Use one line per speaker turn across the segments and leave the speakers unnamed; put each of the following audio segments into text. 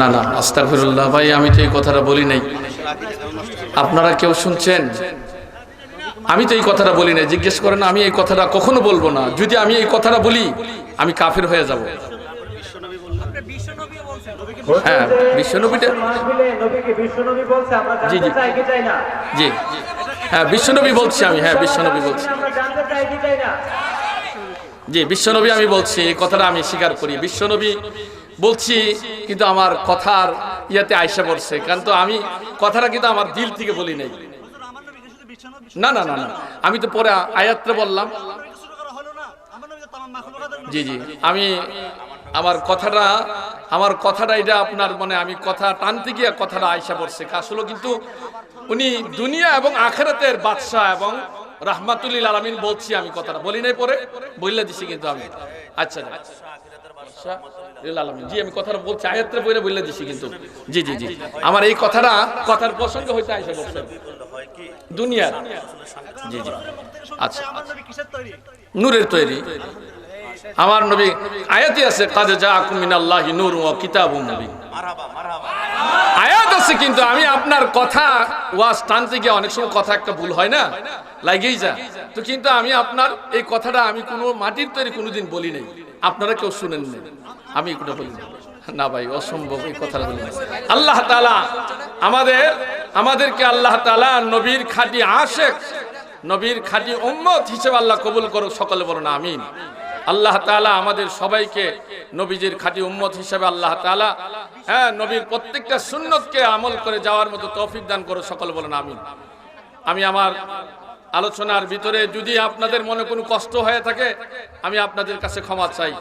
না না আস্তাগফিরুল্লাহ ভাই আমি তো এই কথাটা বলি নাই। আপনারা কেউ শুনছেন? আমি তো এই কথাটা বলি নাই। জিজ্ঞেস করেন আমি এই কথাটা কখনো বলব না। যদি আমি এই কথাটা বলি আমি কাফের হয়ে যাব। হ্যাঁ বিশ্বনবীটা
মাহফিলে নবীকে বিশ্বনবী বলছে আমরা
জি, জি। জি। হ্যাঁ বিশ্বনবী বলছি আমি। হ্যাঁ বিশ্বনবী বলছি
আমরা জানতে চাই কি চাই না
জি বিশ্বনবী আমি বলছি, এই কথাটা আমি স্বীকার করি। বিশ্বনবী বলছি, কিন্তু আমার কথার ইয়াতে আয়সা পড়ছে। কারণ তো আমি কথাটা কিন্তু আমার দিল থেকে বলি নাই। না না না না আমি তো পরে আয়াত্রে বললাম। জি জি। আমি আমার কথাটা আমার কথাটা এটা আপনার মানে আমি কথা টানতে গিয়ে কথাটা আয়সা পড়ছে। আসলে কিন্তু উনি দুনিয়া এবং আখেরাতের বাদশাহ এবং রাহমাতুল্লিল আলামিন বলছি আমি কথাটা। বলি নাই পরে? বললে দিছি কিন্তু আমি। আচ্ছা বলছি বললে কিন্তু। জি জি জি। আমার এই কথাটা, কথার দুনিয়ার। আচ্ছা
নবী তৈরি।
আমার নবী আয়াতি আছে আয়াত আছে কিন্তু আমি আপনার কথা ওয়াজ টানতে গিয়ে অনেক সময় কথা একটা ভুল হয় না? লাগেই যা। তো কিন্তু আমি আপনার এই কথাটা আমি কোনো মাটির তৈরি কোনোদিন বলি নাই। আপনারা কেউ শুনেন নাই। আমি এটা বলি না ভাই, অসম্ভব এই কথাটা বলি। আল্লাহ তাআলা আমাদের, আমাদেরকে আল্লাহ তাআলা নবীর খাঁটি আশেক, নবীর খাঁটি উম্মত হিসেবে আল্লাহ কবুল করো সকলে বলুন আমিন। আল্লাহ তাআলা আমাদের সবাইকে নবীজির খাঁটি উম্মত হিসেবে আল্লাহ তাআলা হ্যাঁ নবীর প্রত্যেকটা সুন্নতকে আমল করে যাওয়ার মতো তৌফিক দান করো সকলে বলুন আমিন। আমি আমার আলোচনার ভিতরে যদি আপনাদের মনে কোনো কষ্ট হয়ে থাকে, আমি আপনাদের কাছে ক্ষমা চাই,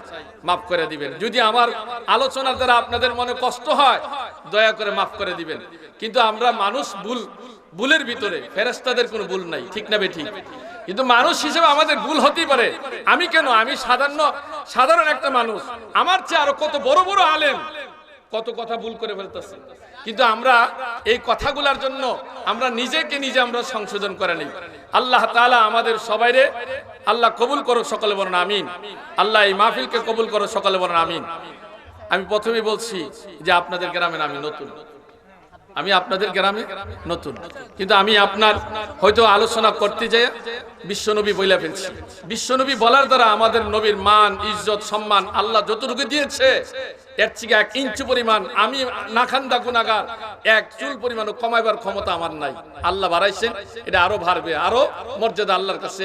মাফ করে দিবেন। যদি আমার আলোচনার দ্বারা আপনাদের মনে কষ্ট হয়, দয়া করে মাফ করে দিবেন। কিন্তু আমরা মানুষ ভুল, ভুলের ভিতরে ফেরেস্তাদের কোনো ভুল নাই, ঠিক না ঠিক কিন্তু মানুষ হিসেবে আমাদের ভুল হতেই পারে। আমি কেন? আমি সাধারণ সাধারণ একটা মানুষ। আমার চেয়ে আরও কত বড় বড় আলেম কত কথা ভুল করে ফেলতেছে। কিন্তু আমরা এই কথাগুলোর জন্য আমরা নিজেকে নিজে আমরা সংশোধন করে নিই। আল্লাহ তাআলা আমাদের সবাইরে আল্লাহ কবুল করো সকলে বলেন আমিন। আল্লাহ এই মাহফিলকে কবুল করো সকলে বলেন আমিন। আমি প্রথমেই বলছি যে আপনাদের গ্রামের আমি নতুন। আমি আপনাদের গ্রামে নতুন। কিন্তু আমি আপনার হয়তো আলোচনা করতে যাই বিশ্বনবী বইলা ফেলছি। বিশ্বনবী বলার দ্বারা আমাদের নবীর মান, ইজ্জত, সম্মান আল্লাহ যতটুকু দিয়েছে, এর থেকে এক ইঞ্চি পরিমাণ আমি নাখান্দা গুনাগার এক চুল পরিমাণ কমাইবার ক্ষমতা আমার নাই। আল্লাহ বাড়াইছেন, এটা আরও বাড়বে, আরও মর্যাদা আল্লাহর কাছে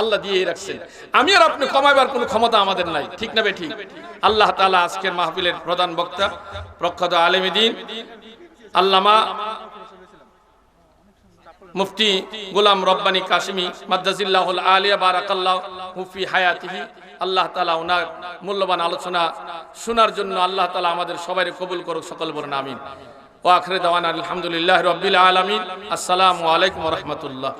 আল্লাহ দিয়ে রাখছেন। আমি আর আপনি কমাইবার কোনো ক্ষমতা আমাদের নাই, ঠিক না বে ঠিক? আল্লাহ তাআলা আজকের মাহফিলের প্রধান বক্তা, প্রখ্যাত আলেমীদ্দিন আল্লামা মুফতি গোলাম রব্বানি কাশিমি মাদ্দাজিল্লাহুল আলিয়া, বারাকাল্লাহ হুফি হায়াতিহি, আল্লাহ তালা ওনার মূল্যবান আলোচনা শোনার জন্য আল্লাহ তালা আমাদের সবাই কবুল করুক, সকল বর নামিন ও আখরে দাওয়ান আলহামদুলিল্লাহ রব্বিল আলমিন। আসসালামু আলাইকুম রহমতুল্লাহ।